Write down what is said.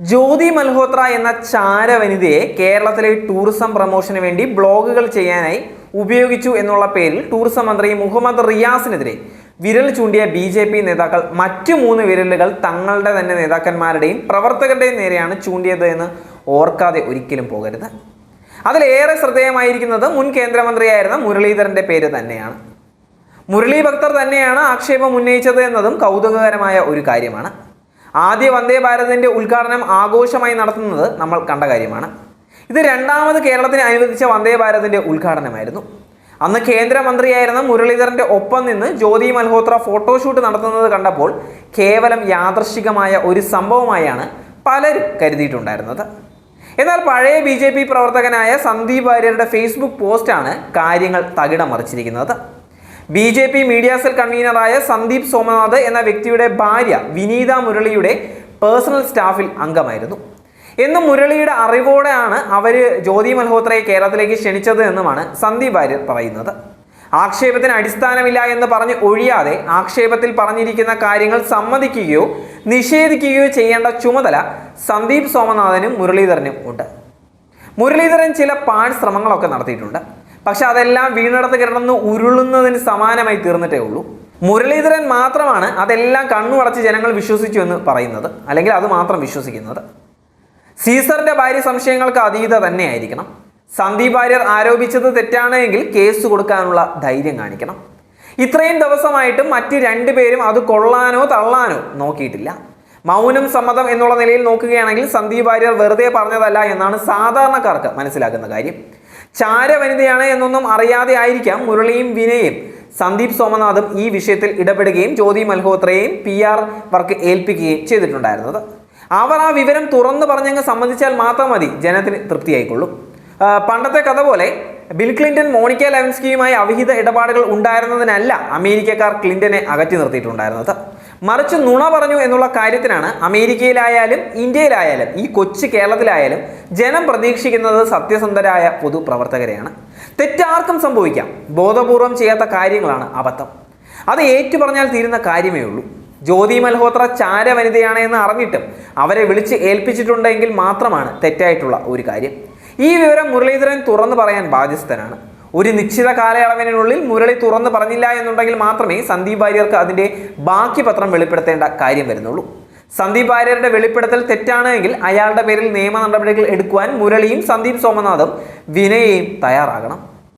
ജ്യോതി മൽഹോത്ര എന്ന ചാരവനിതയെ കേരളത്തിലെ ടൂറിസം പ്രൊമോഷന് വേണ്ടി ബ്ലോഗുകൾ ചെയ്യാനായി ഉപയോഗിച്ചു എന്നുള്ള പേരിൽ ടൂറിസം മന്ത്രി മുഹമ്മദ് റിയാസിനെതിരെ വിരൽ ചൂണ്ടിയ ബി ജെ പി നേതാക്കൾ മറ്റു മൂന്ന് വിരലുകൾ തങ്ങളുടെ തന്നെ നേതാക്കന്മാരുടെയും പ്രവർത്തകരുടെയും നേരെയാണ് ചൂണ്ടിയത് എന്ന് ഓർക്കാതെ ഒരിക്കലും പോകരുത്. അതിലേറെ ശ്രദ്ധേയമായിരിക്കുന്നത് മുൻ കേന്ദ്രമന്ത്രിയായിരുന്ന മുരളീധരന്റെ പേര് തന്നെയാണ്. മുരളീ ഭക്തർ തന്നെയാണ് ആക്ഷേപം ഉന്നയിച്ചത് എന്നതും കൗതുകകരമായ ഒരു കാര്യമാണ്. ആദ്യ വന്ദേ ഭാരതിന്റെ ഉദ്ഘാടനം ആഘോഷമായി നടത്തുന്നത് നമ്മൾ കണ്ട കാര്യമാണ്. ഇത് രണ്ടാമത് കേരളത്തിന് അനുവദിച്ച വന്ദേ ഭാരതിന്റെ ഉദ്ഘാടനമായിരുന്നു. അന്ന് കേന്ദ്രമന്ത്രിയായിരുന്ന മുരളീധരന്റെ ഒപ്പം നിന്ന് ജ്യോതി മൽഹോത്ര ഫോട്ടോഷൂട്ട് നടത്തുന്നത് കണ്ടപ്പോൾ കേവലം യാദർശികമായ ഒരു സംഭവമായാണ് പലരും കരുതിയിട്ടുണ്ടായിരുന്നത്. എന്നാൽ പഴയ ബി പ്രവർത്തകനായ സന്ദീപ് വാര്യരുടെ ഫേസ്ബുക്ക് പോസ്റ്റാണ് കാര്യങ്ങൾ തകിടം മറിച്ചിരിക്കുന്നത് B J P media cell കൺവീനറായ Sandeep Somanath എന്ന വ്യക്തിയുടെ ഭാര്യ വിനീത മുരളിയുടെ പേഴ്സണൽ സ്റ്റാഫിൽ അംഗമായിരുന്നു. എന്നും മുരളിയുടെ അറിവോടെയാണ് അവർ ജ്യോതി മൽഹോത്രയെ കേരളത്തിലേക്ക് ക്ഷണിച്ചത് എന്നുമാണ് സന്ദീപ് ഭാര്യ പറയുന്നത്. ആക്ഷേപത്തിന് അടിസ്ഥാനമില്ല എന്ന് പറഞ്ഞ് ഒഴിയാതെ ആക്ഷേപത്തിൽ പറഞ്ഞിരിക്കുന്ന കാര്യങ്ങൾ സമ്മതിക്കുകയോ നിഷേധിക്കുകയോ ചെയ്യേണ്ട ചുമതല സന്ദീപ് സോമനാഥനും മുരളീധരനും ഉണ്ട്. മുരളീധരൻ ചില പാഴ് ശ്രമങ്ങളൊക്കെ നടത്തിയിട്ടുണ്ട്. പക്ഷെ അതെല്ലാം വീണിടത്ത് കിടന്ന് ഉരുളുന്നതിന് സമാനമായി തീർന്നിട്ടേ ഉള്ളൂ. മുരളീധരൻ മാത്രമാണ് അതെല്ലാം കണ്ണുമടച്ച് ജനങ്ങൾ വിശ്വസിച്ചു എന്ന് പറയുന്നത്. അല്ലെങ്കിൽ അത് മാത്രം വിശ്വസിക്കുന്നത്. സീസറിന്റെ ഭാര്യ സംശയങ്ങൾക്ക് അതീത തന്നെയായിരിക്കണം. സന്ദീപ് ഭാര്യർ ആരോപിച്ചത് തെറ്റാണെങ്കിൽ കേസ് കൊടുക്കാനുള്ള ധൈര്യം കാണിക്കണം. ഇത്രയും ദിവസമായിട്ടും മറ്റ് രണ്ടുപേരും അത് കൊള്ളാനോ തള്ളാനോ നോക്കിയിട്ടില്ല. മൗനം സമ്മതം എന്നുള്ള നിലയിൽ നോക്കുകയാണെങ്കിൽ സന്ദീപ് ഭാര്യർ വെറുതെ പറഞ്ഞതല്ല എന്നാണ് സാധാരണക്കാർക്ക് മനസ്സിലാക്കുന്ന കാര്യം. ചാരവനിതയാണ് എന്നൊന്നും അറിയാതെ ആയിരിക്കാം മുരളിയും വിനയും. സന്ദീപ് സോമനാഥും ഈ വിഷയത്തിൽ ഇടപെടുകയും ജ്യോതി മൽഹോത്രയെയും പി ആർ വർക്ക് ഏൽപ്പിക്കുകയും ചെയ്തിട്ടുണ്ടായിരുന്നത്. അവർ ആ വിവരം തുറന്നു പറഞ്ഞങ്ങ് സമ്മതിച്ചാൽ മാത്രം മതി. ജനത്തിന് തൃപ്തിയായിക്കൊള്ളും. പണ്ടത്തെ കഥ പോലെ ബിൽ ക്ലിന്റൺ മോണിക്ക ലെവൻസ്കിയുമായി അവിഹിത ഇടപാടുകൾ ഉണ്ടായിരുന്നതിനല്ല അമേരിക്കക്കാർ ക്ലിന്റനെ അകറ്റി നിർത്തിയിട്ടുണ്ടായിരുന്നത്. മറിച്ച് നുണ പറഞ്ഞു എന്നുള്ള കാര്യത്തിനാണ് അമേരിക്കയിലായാലും ഇന്ത്യയിലായാലും ഈ കൊച്ചു കേരളത്തിലായാലും ജനം പ്രതീക്ഷിക്കുന്നത് സത്യസന്ധരായ പൊതുപ്രവർത്തകരെയാണ്. തെറ്റാർക്കും സംഭവിക്കാം. ബോധപൂർവം ചെയ്യാത്ത കാര്യങ്ങളാണ് അബദ്ധം. അത് ഏറ്റുപറഞ്ഞാൽ തീരുന്ന കാര്യമേ ഉള്ളൂ. ജ്യോതി മൽഹോത്ര ചാര വനിതയാണ് എന്ന് അറിഞ്ഞിട്ടും അവരെ വിളിച്ച് ഏൽപ്പിച്ചിട്ടുണ്ടെങ്കിൽ മാത്രമാണ് തെറ്റായിട്ടുള്ള ഒരു കാര്യം. ഈ വിവരം മുരളീധരൻ തുറന്നു പറയാൻ ബാധ്യസ്ഥനാണ്. ഒരു നിശ്ചിത കാലയളവിനുള്ളിൽ മുരളി തുറന്നു പറഞ്ഞില്ല എന്നുണ്ടെങ്കിൽ മാത്രമേ സന്ദീപ് വാര്യർക്ക് അതിന്റെ ബാക്കി പത്രം വെളിപ്പെടുത്തേണ്ട കാര്യം വരുന്നുള്ളൂ. സന്ദീപ് വാര്യരുടെ വെളിപ്പെടുത്തൽ തെറ്റാണെങ്കിൽ അയാളുടെ പേരിൽ നിയമ നടപടികൾ എടുക്കുവാൻ മുരളിയും സന്ദീപ് സോമനാഥും വിനയയും തയ്യാറാകണം.